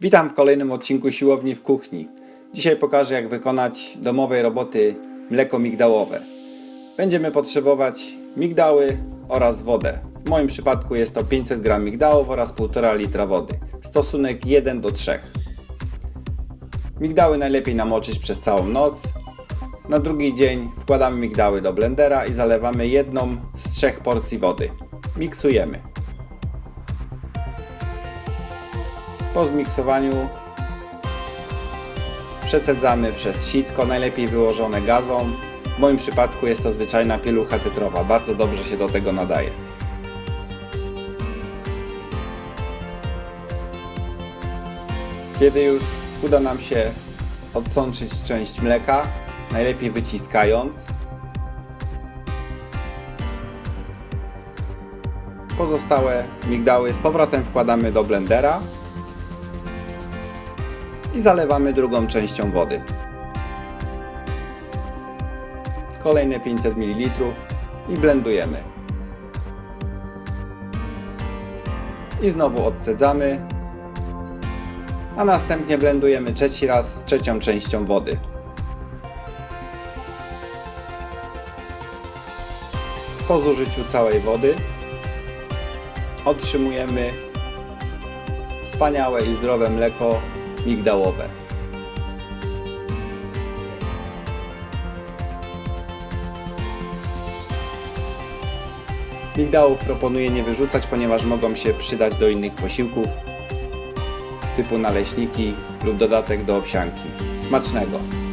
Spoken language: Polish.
Witam w kolejnym odcinku Siłowni w Kuchni. Dzisiaj pokażę jak wykonać domowej roboty mleko migdałowe. Będziemy potrzebować migdały oraz wodę. W moim przypadku jest to 500 g migdałów oraz 1,5 litra wody. Stosunek 1 do 3. Migdały najlepiej namoczyć przez całą noc. Na drugi dzień wkładamy migdały do blendera i zalewamy jedną z trzech porcji wody. Miksujemy. Po zmiksowaniu przecedzamy przez sitko, najlepiej wyłożone gazą. W moim przypadku jest to zwyczajna pielucha tetrowa, bardzo dobrze się do tego nadaje. Kiedy już uda nam się odsączyć część mleka, najlepiej wyciskając, pozostałe migdały z powrotem wkładamy do blendera i zalewamy drugą częścią wody. Kolejne 500 ml i blendujemy. I znowu odcedzamy, a następnie blendujemy trzeci raz z trzecią częścią wody. Po zużyciu całej wody otrzymujemy wspaniałe i zdrowe mleko migdałowe. Migdałów proponuję nie wyrzucać, ponieważ mogą się przydać do innych posiłków typu naleśniki lub dodatek do owsianki. Smacznego!